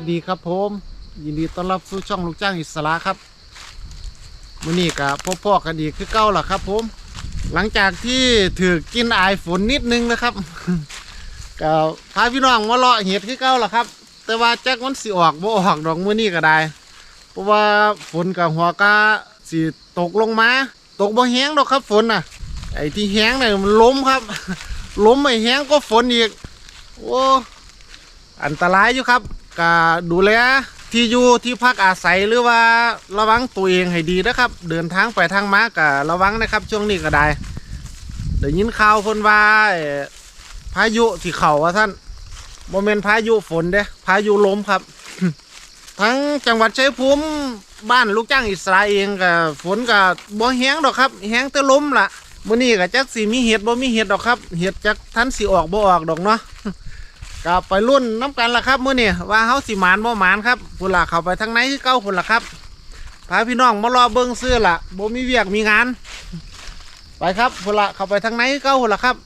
สดีครับผม ยินดีต้อนรับสู่ช่องลูกจ้างอิสระครับมื้อนี้กับพ่อพ่อๆกันดีคือเก้าล่ะครับผม หลังจากที่ถือกินอายฝนนิดนึงนะครับกับพาพี่น้องมาเลาะเห็ดคือเก้าล่ะครับ แต่ว่าแจ็คมันสิออกบ่ออกดอกมื้อนี้ก็ได้ เพราะว่าฝนกับหัวกาสิตกลงมา ตกบ่แห้งดอกครับ ฝนน่ะ ไอ้ที่แห้งเนี่ยมันล้มครับล้มไม่แห้งก็ฝนอีกโอ้อันตรายอยู่ครับ ก็ดูแลที่อยู่ที่พักอาศัยหรือว่าระวังตัวเองให้ดีนะครับ เดินทางไปทางมาก็ระวังนะครับ ช่วงนี้ก็ได้เดี๋ยวยินข่าวคนว่าพายุที่เขาว่าท่านโมเมนต์พายุฝนเด้พายุลมครับ ทั้งจังหวัดชัยภูมิบ้านลูกจ้างอิสราเอลกับฝนกับบ่แห้งดอกครับแห้งแต่ลมล่ะมื้อนี้ก็จักสิมีเห็ดบ่มีเห็ดดอกครับ เห็ดจักทันสิออกบ่ออกดอกเนาะ ก็ไปรุ่นน้ำกันละครับมื่อนี่ว่าเฮาสิหมานบ่หมานครับพุ่นละเข้าไปทางไหนคือเก้าพุ่นละครับพาพี่น้องมารอเบิ้งซื้อละบ่มีเวียกมีงาน ไปครับพุ่นละเข้าไปทางไหนคือเก้าพุ่นละครับ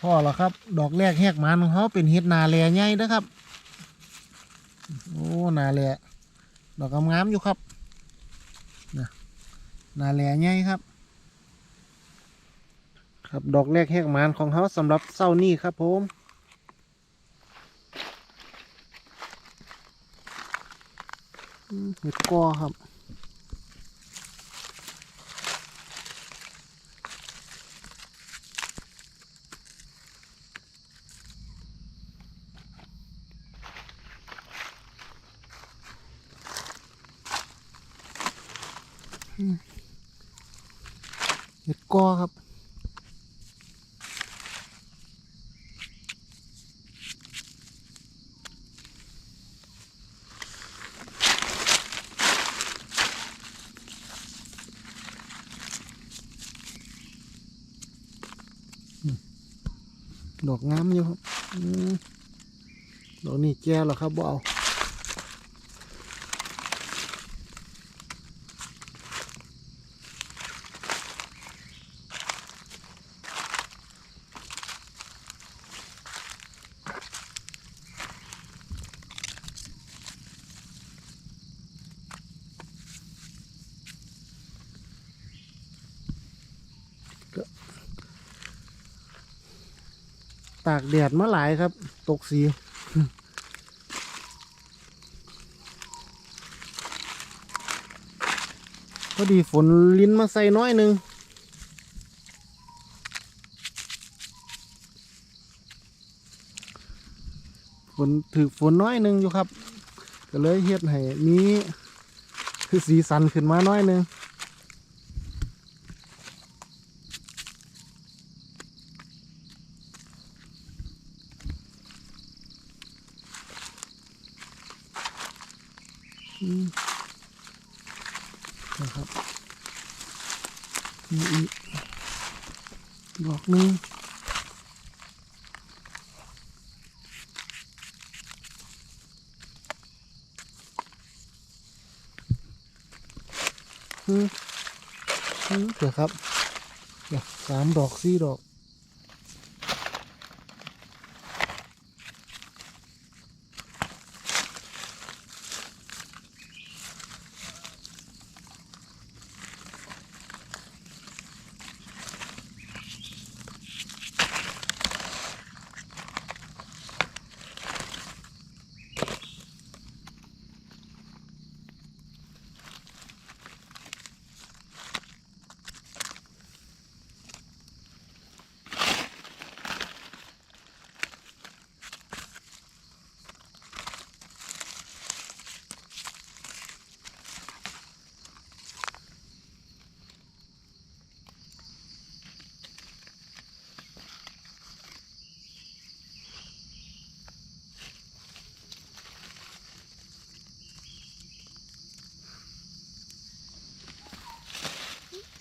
พ่อแล้วครับ ดอกแรกแหกหมันของเขาเป็นเห็ดนาแลใหญ่นะครับ โอ้นาแลดอกงามๆอยู่ครับนะนาแลใหญ่ครับ ครับดอกแรกแหกหมันของเขาสำหรับเศร้านี่ครับผมอืมเห็ดกอครับ เห็ดกอครับดอกงามอยู่ครับดอกนี่แก่แล้วครับบ่เอา ตากแดดมาหลายครับ ตกสีพอดีฝนลิ้นมาใส่น้อยหนึ่งฝนถือฝนน้อยหนึ่งอยู่ครับ ก็เลยเฮ็ดให้มีคือสีสันขึ้นมาน้อยหนึ่ง นะครับมีอีกดอกนึงเดี๋ยวครับเดี๋ยวสามดอกสี่ดอก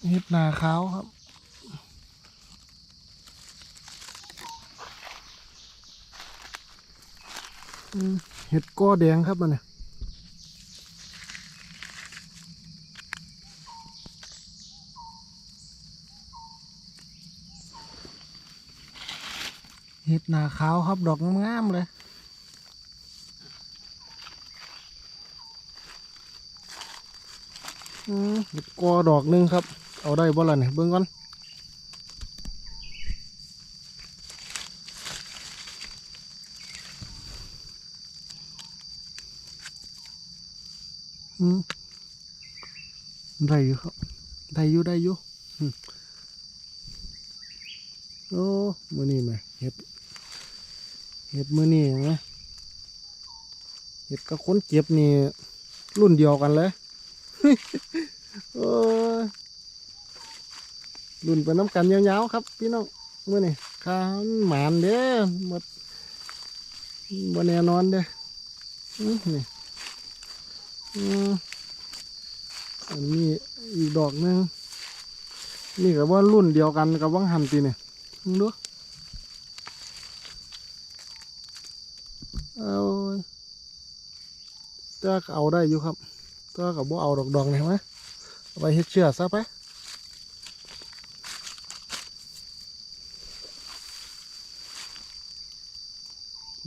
เห็ดนาขาวครับ เห็ดกอแดงครับมันเนี่ยเห็ดหนาขาวครับดอกงามๆเลยอืมเห็ดกอดอกหนึงครับ เอาได้บ่ล่ะเนี่ยเบิ่งก่อนอืมได้อยู่ครับ ได้อยู่ได้อยู่อืมโอ้มือนี่ไหมเห็ด เห็ดมือนี่ไหมเห็ดกับคนเจ็บนี่รุ่นเดียวกันเลยโอ้ย รุ่นไปน้ำกันยาวๆครับ พี่น้องเมื่อนี่ข้าหมานเด้อหมดบนแน่นอนเด้อนี่อันนี้อีกดอกนึงนี่กับว่ารุ่นเดียวกันกับวังหันตีเนี่ยดูเอาเจ้าก็เอาได้อยู่ครับก็กับบ่าเอาดอกดอกๆนี่เห็นไหมไปเฮ็ดเชือกซะไป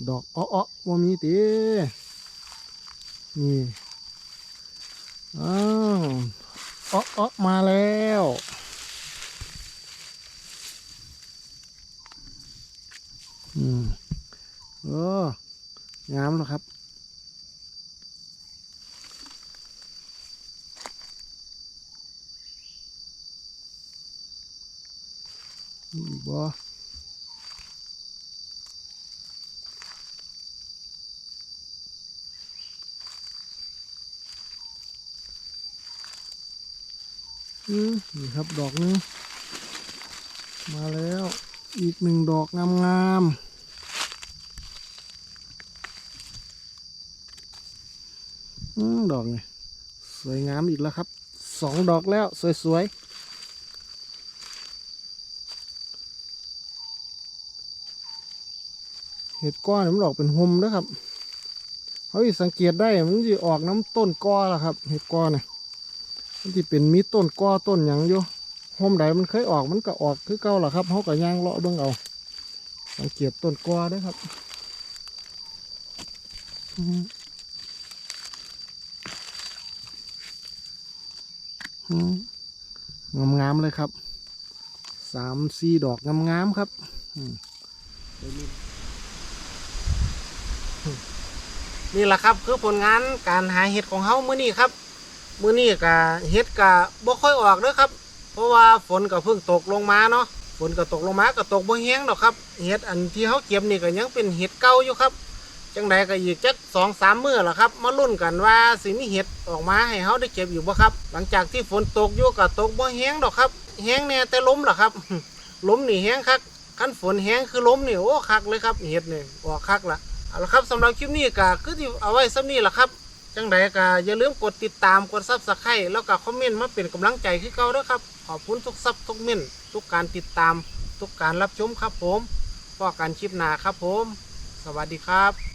ดอกอ้ออ้อว่ามีตีนี่ อ้าวอ้ออมาแล้วอืมเอองามแล้วครับบ่ นี่ครับดอกนึงมาแล้วอีกหนึ่งดอกงามๆดอกนี่สวยงามอีกแล้วครับสองดอกแล้วสวยๆเห็ดก้อนมันออกเป็นหมนะครับเขาสิสังเกตได้มันจะออกน้ำต้นก้อนละครับ เห็ดก้อนเนี่ย มันจะเป็นมีต้นก้อต้นหยังอยู่หมใดมันเคยออกมันก็ออกคือเก่าละครับเขาก็ย่างเลาะเบิ่งเอา สังเกตต้นก้อด้วยครับอืมอืมงามๆเลยครับสามสี่ดอกงามๆครับนี่แหละครับคือผลงานการหาเห็ดของเฮาเมื้อนี้ครับ มื้อนี้ก็เห็ดก็บ่ค่อยออกเด้อครับ เพราะว่าฝนก็เพิ่งตกลงมาเนาะฝนก็ตกลงมาก็ตกบ่แห้งดอกครับเห็ดอันที่เฮาเก็บนี่ก็ยังเป็นเห็ดเก่าอยู่ครับจังใดก็อีกจัก2-3มื้อล่ะครับมาลุ้นกันว่าสิมีเห็ดออกมาให้เฮาได้เก็บอยู่บ่ครับ หลังจากที่ฝนตกอยู่ก็ตกบ่แห้งดอกครับแห้งแน่แต่ลมล่ะครับลมนี่แห้งคักคันฝนแห้งคือลมนี่โอ้คักเลยครับเห็ดนี่ออกคักละเอาละครับสำหรับคลิปนี้ก็คือที่เอาไว้ซ้ำนี้แหละครับ จังใดก็อย่าลืมกดติดตามกดซับสไครต์แล้วก็คอมเมนต์มาเป็นกำลังใจให้เขาด้วยครับ ขอบคุณทุกซับทุกเมนทุกการติดตาม ทุกการรับชมครับผมพอกันคลิปหน้าครับผม สวัสดีครับ